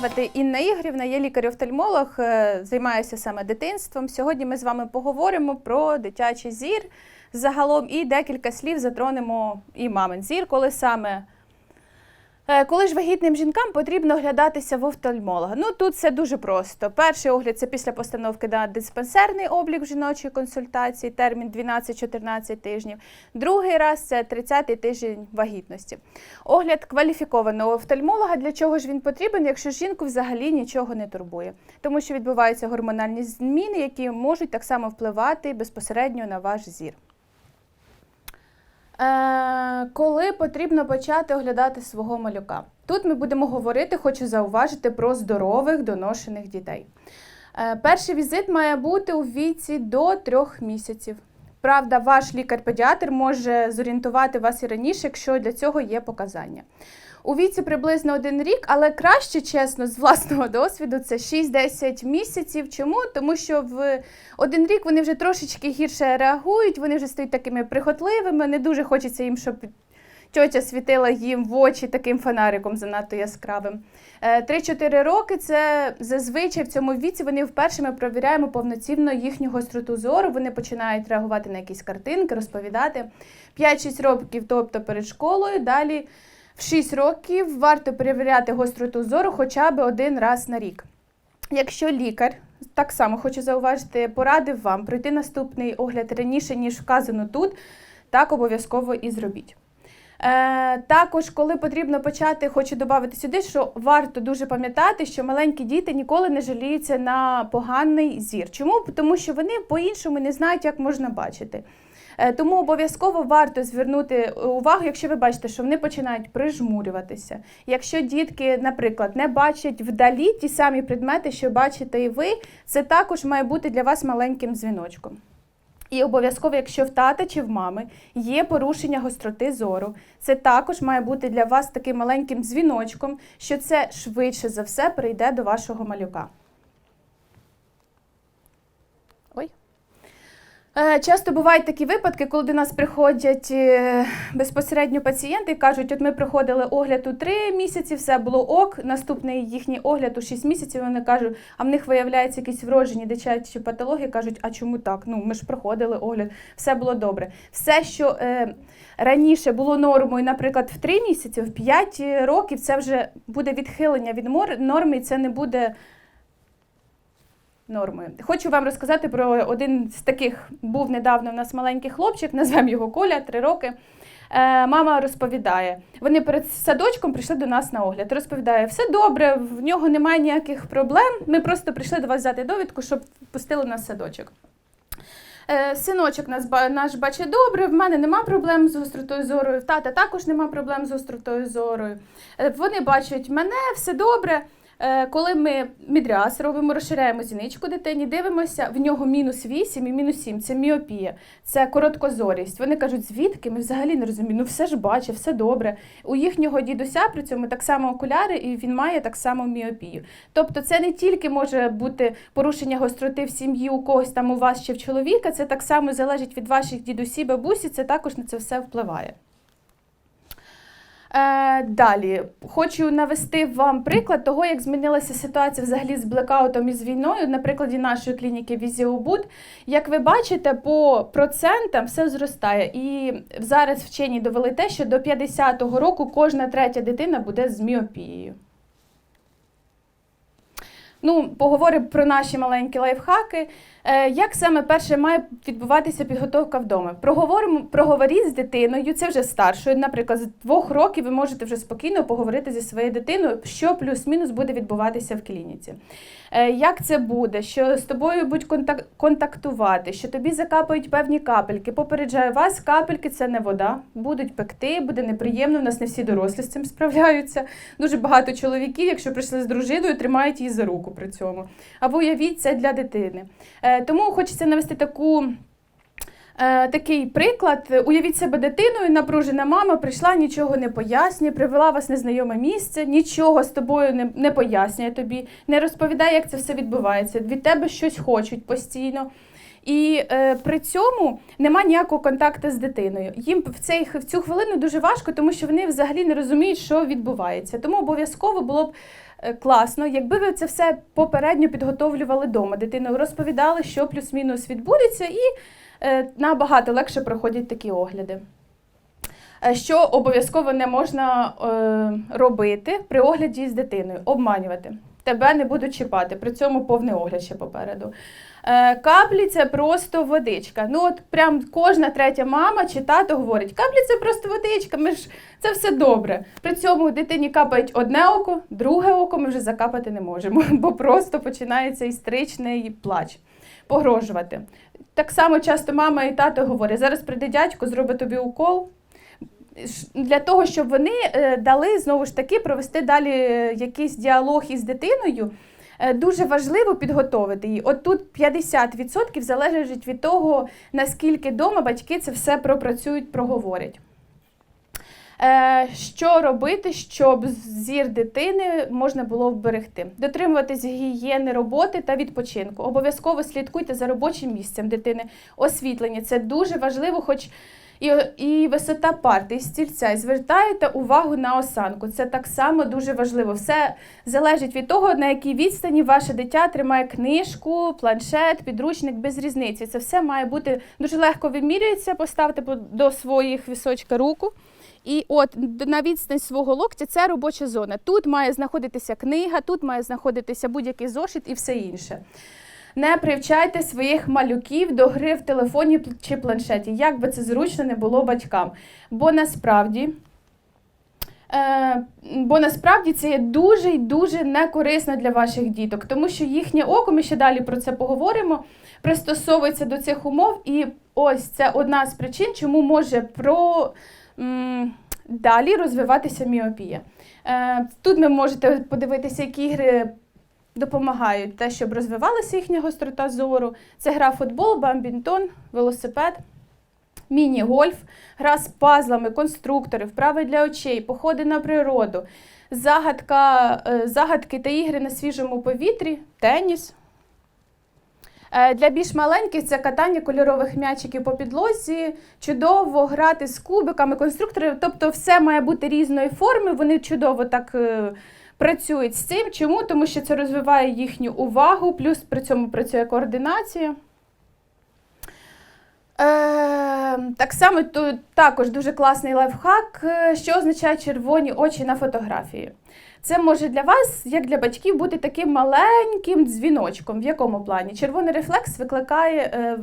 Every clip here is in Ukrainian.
звати Інна Ігорівна, я лікар-офтальмолог, е, займаюся саме дитинством. Сьогодні ми з вами поговоримо про дитячий зір загалом і декілька слів затронемо і мамин зір, коли саме. Е, Коли ж вагітним жінкам потрібно оглядатися в офтальмолога? Ну тут все дуже просто. Перший огляд це після постановки на диспансерний облік в жіночої консультації, термін 12-14 тижнів. Другий раз це 30-й тиждень вагітності. Огляд кваліфікованого офтальмолога. Для чого ж він потрібен, якщо жінку взагалі нічого не турбує? Тому що відбуваються гормональні зміни, які можуть так само впливати безпосередньо на ваш зір. Е, коли потрібно почати оглядати свого малюка? Тут ми будемо говорити, хочу зауважити про здорових доношених дітей. Е, перший візит має бути у віці до трьох місяців. Правда, ваш лікар-педіатр може зорієнтувати вас і раніше, якщо для цього є показання. У віці приблизно один рік, але краще, чесно, з власного досвіду, це 6-10 місяців. Чому? Тому що в один рік вони вже трошечки гірше реагують, вони вже стають такими прихотливими, не дуже хочеться їм, щоб тьотя світила їм в очі таким фонариком занадто яскравим. Е, 3-4 роки це зазвичай в цьому віці вони вперше ми провіряємо повноцінно їхню гостроту зору. Вони починають реагувати на якісь картинки, розповідати. 5-6 років, тобто перед школою. Далі в 6 років варто перевіряти гостроту зору хоча б один раз на рік. Якщо лікар, так само хочу зауважити, порадив вам пройти наступний огляд раніше, ніж вказано тут, так обов'язково і зробіть. Е, також, коли потрібно почати, хочу додати сюди, що варто дуже пам'ятати, що маленькі діти ніколи не жаліються на поганий зір. Чому? Тому що вони по-іншому не знають, як можна бачити. Е, Тому обов'язково варто звернути увагу, якщо ви бачите, що вони починають прижмурюватися. Якщо дітки, наприклад, не бачать вдалі ті самі предмети, що бачите і ви, це також має бути для вас маленьким дзвіночком. І обов'язково, якщо в тата чи в мами є порушення гостроти зору, це також має бути для вас таким маленьким дзвіночком, що це швидше за все прийде до вашого малюка. Ой. Е, Часто бувають такі випадки, коли до нас приходять е, безпосередньо пацієнти і кажуть, от ми проходили огляд у 3 місяці, все було ок. Наступний їхній огляд у 6 місяців. Вони кажуть, а в них виявляються якісь вроджені дитячі патології. кажуть, а чому так? Ну ми ж проходили огляд, все було добре. Все, що е, раніше було нормою, наприклад, в 3 місяці, в 5 років, це вже буде відхилення від норми, і це не буде нормою. Хочу вам розказати про один з таких був недавно у нас маленький хлопчик, назвемо його Коля, три роки. Е, мама розповідає, вони перед садочком прийшли до нас на огляд. Розповідає, все добре, в нього немає ніяких проблем. Ми просто прийшли до вас взяти довідку, щоб пустили нас в садочок. Е, Синочок нас, наш бачить добре, в мене нема проблем з гостротою зорою, в тата також нема проблем з гостротою зорою. Е, Вони бачать мене, все добре. Е, Коли ми мідряс робимо, розширяємо зіничку дитині, дивимося, в нього мінус 8 і мінус 7 це міопія, це короткозорість. Вони кажуть, звідки? Ми взагалі не розуміємо. Ну все ж бачить, все добре. У їхнього дідуся при цьому так само окуляри, і він має так само міопію. Тобто, це не тільки може бути порушення гостроти в сім'ї у когось там у вас чи в чоловіка, це так само залежить від ваших дідусів, бабусі, це також на це все впливає. Е, далі хочу навести вам приклад того, як змінилася ситуація взагалі з блекаутом і з війною на прикладі нашої клініки Візіобуд. Як ви бачите, по процентам все зростає. І зараз вчені довели те, що до 50-го року кожна третя дитина буде з міопією. Ну, поговоримо про наші маленькі лайфхаки. Е, як саме перше має відбуватися підготовка вдома? Проговоримо, проговоріть з дитиною, це вже старшою. Наприклад, з двох років ви можете вже спокійно поговорити зі своєю дитиною, що плюс-мінус буде відбуватися в клініці. Е, як це буде? Що з тобою будуть контак- контактувати, що тобі закапають певні капельки. Попереджаю вас, капельки це не вода, будуть пекти, буде неприємно. У нас не всі дорослі з цим справляються. Дуже багато чоловіків, якщо прийшли з дружиною, тримають її за руку при цьому. Або уявіть це для дитини. Е, Тому хочеться навести таку. Е, такий приклад. Уявіть себе дитиною, напружена мама прийшла, нічого не пояснює, привела вас в незнайоме місце, нічого з тобою не, не пояснює тобі, не розповідає, як це все відбувається. Від тебе щось хочуть постійно. І е, при цьому нема ніякого контакту з дитиною. Їм в, цей, в цю хвилину дуже важко, тому що вони взагалі не розуміють, що відбувається. Тому обов'язково було б класно, якби ви це все попередньо підготовлювали вдома. Дитину розповідали, що плюс-мінус відбудеться, і е, набагато легше проходять такі огляди. Е, Що обов'язково не можна е, робити при огляді з дитиною, обманювати. Тебе не будуть чіпати, при цьому повний огляд ще попереду. Е, каплі це просто водичка. Ну от прям кожна третя мама чи тато говорить, каплі це просто водичка, ми ж це все добре. При цьому дитині капають одне око, друге око ми вже закапати не можемо, бо просто починається істеричний плач, погрожувати. Так само часто мама і тато говорять, зараз прийде дядько, зробить тобі укол. Для того, щоб вони е, дали знову ж таки провести далі е, якийсь діалог із дитиною, е, дуже важливо підготовити її. От тут 50% залежить від того, наскільки вдома батьки це все пропрацюють, проговорять. Що робити, щоб зір дитини можна було вберегти? Дотримуватись гігієни роботи та відпочинку. Обов'язково слідкуйте за робочим місцем дитини. Освітлення це дуже важливо, хоч і, і висота парти, і стільця. І звертаєте увагу на осанку. Це так само дуже важливо. Все залежить від того, на якій відстані ваше дитя тримає книжку, планшет, підручник без різниці. Це все має бути дуже легко вимірюється. Поставте до своїх вісочка руку. І от на відстань свого локтя це робоча зона. Тут має знаходитися книга, тут має знаходитися будь-який зошит і все інше. Не привчайте своїх малюків до гри в телефоні чи планшеті, як би це зручно не було батькам. Бо насправді. Е, бо насправді це є дуже і дуже некорисно для ваших діток, тому що їхнє око, ми ще далі про це поговоримо, пристосовується до цих умов, і ось це одна з причин, чому може про м, далі розвиватися міопія. Е, тут ви можете подивитися, які ігри допомагають те, щоб розвивалася їхня гострота зору. Це гра футбол, бамбінтон, велосипед, міні-гольф, гра з пазлами, конструктори, вправи для очей, походи на природу, загадка, е, загадки та ігри на свіжому повітрі, теніс. Е, Для більш маленьких це катання кольорових м'ячиків по підлозі, чудово грати з кубиками, конструктори, тобто все має бути різної форми, вони чудово так е, працюють з цим. Чому? Тому що це розвиває їхню увагу, плюс при цьому працює координація. Е, так само тут також дуже класний лайфхак, е, що означає червоні очі на фотографії. Це може для вас, як для батьків, бути таким маленьким дзвіночком. В якому плані? Червоний рефлекс викликає, е,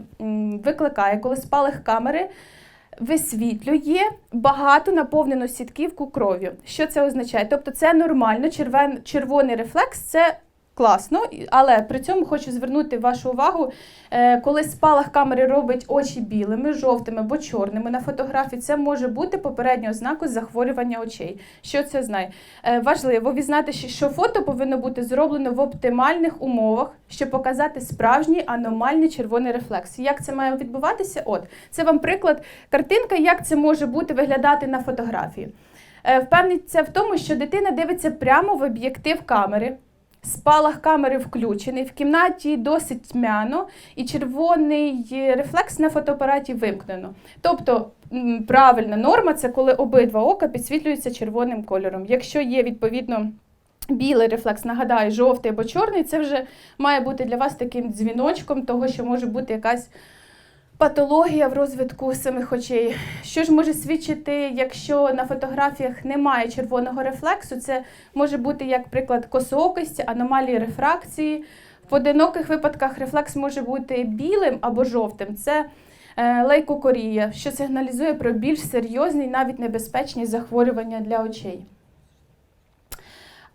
викликає коли спалах камери висвітлює багато наповнену сітківку кров'ю. Що це означає? Тобто це нормально, червен, червоний рефлекс це класно, але при цьому хочу звернути вашу увагу, е, коли спалах камери робить очі білими, жовтими або чорними на фотографії, це може бути попередньою ознакою захворювання очей. Що це знає? Е, Важливо відзнати, що- фото повинно бути зроблено в оптимальних умовах, щоб показати справжній аномальний червоний рефлекс. Як це має відбуватися? От це вам приклад картинка, як це може бути виглядати на фотографії. Е, Впевніться в тому, що дитина дивиться прямо в об'єктив камери. Спалах камери включений, в кімнаті досить тьмяно, і червоний е, рефлекс на фотоапараті вимкнено. Тобто правильна норма це коли обидва ока підсвітлюються червоним кольором. Якщо є відповідно білий рефлекс, нагадаю, жовтий або чорний, це вже має бути для вас таким дзвіночком того, що може бути якась патологія в розвитку самих очей. Що ж може свідчити, якщо на фотографіях немає червоного рефлексу? Це може бути як приклад косоокості, аномалії рефракції. В одиноких випадках рефлекс може бути білим або жовтим. Це е, лейкокорія, що сигналізує про більш серйозні, навіть небезпечні захворювання для очей.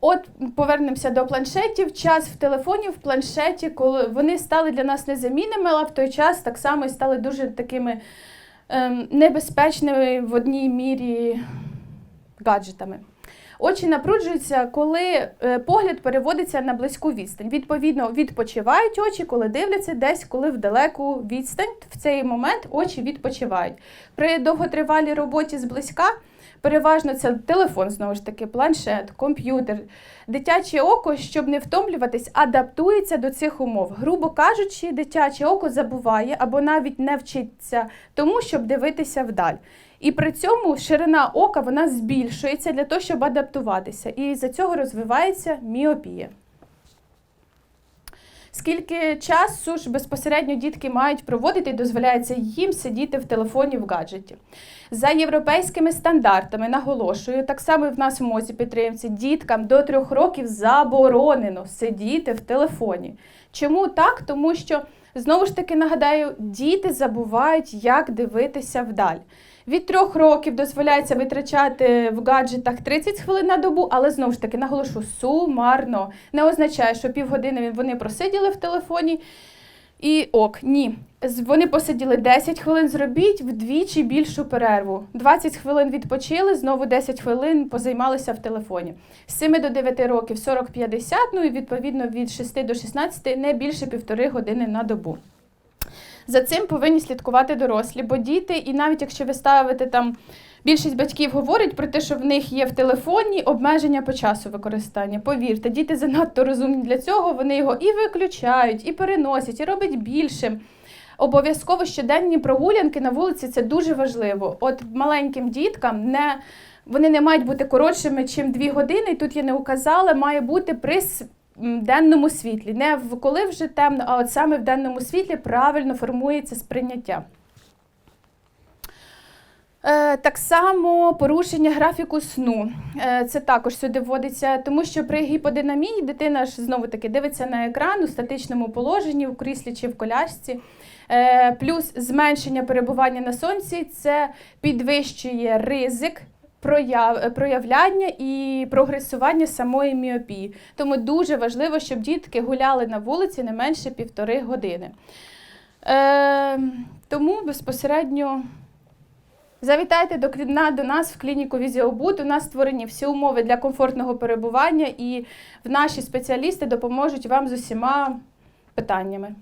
От повернемося до планшетів. Час в телефоні, в планшеті, коли вони стали для нас незамінними, але в той час так само і стали дуже такими ем, небезпечними в одній мірі гаджетами. Очі напруджуються, коли е, погляд переводиться на близьку відстань. Відповідно, відпочивають очі, коли дивляться десь, коли в далеку відстань. В цей момент очі відпочивають. При довготривалій роботі зблизька переважно це телефон, знову ж таки, планшет, комп'ютер. Дитяче око, щоб не втомлюватись, адаптується до цих умов. Грубо кажучи, дитяче око забуває або навіть не вчиться тому, щоб дивитися вдаль. І при цьому ширина ока вона збільшується для того, щоб адаптуватися. І за цього розвивається міопія. Скільки часу ж безпосередньо дітки мають проводити і дозволяється їм сидіти в телефоні в гаджеті? За європейськими стандартами, наголошую, так само і в нас в МОЗі підтримці, діткам до трьох років заборонено сидіти в телефоні. Чому так? Тому що, знову ж таки нагадаю, діти забувають, як дивитися вдаль. Від трьох років дозволяється витрачати в гаджетах 30 хвилин на добу, але знову ж таки наголошу сумарно. Не означає, що півгодини вони просиділи в телефоні і ок, ні. Вони посиділи 10 хвилин, зробіть вдвічі більшу перерву. 20 хвилин відпочили, знову 10 хвилин позаймалися в телефоні. З 7 до 9 років 40-50, ну і відповідно від 6 до 16 не більше півтори години на добу. За цим повинні слідкувати дорослі, бо діти, і навіть якщо ви ставите там. Більшість батьків говорять про те, що в них є в телефоні обмеження по часу використання. Повірте, діти занадто розумні для цього, вони його і виключають, і переносять, і роблять більшим. Обов'язково щоденні прогулянки на вулиці це дуже важливо. От маленьким діткам не, вони не мають бути коротшими, ніж 2 години. І тут я не указала, має бути при денному світлі. Не в коли вже темно, а от саме в денному світлі правильно формується сприйняття. Е, Так само порушення графіку сну. Е, Це також сюди вводиться, тому що при гіподинамії дитина ж знову таки дивиться на екран у статичному положенні, у кріслі чи в колясці. Е, Плюс зменшення перебування на сонці це підвищує ризик прояв- проявляння і прогресування самої міопії. Тому дуже важливо, щоб дітки гуляли на вулиці не менше півтори години. Е, Тому безпосередньо. Завітайте до, до нас в клініку Візіобут. У нас створені всі умови для комфортного перебування, і наші спеціалісти допоможуть вам з усіма питаннями.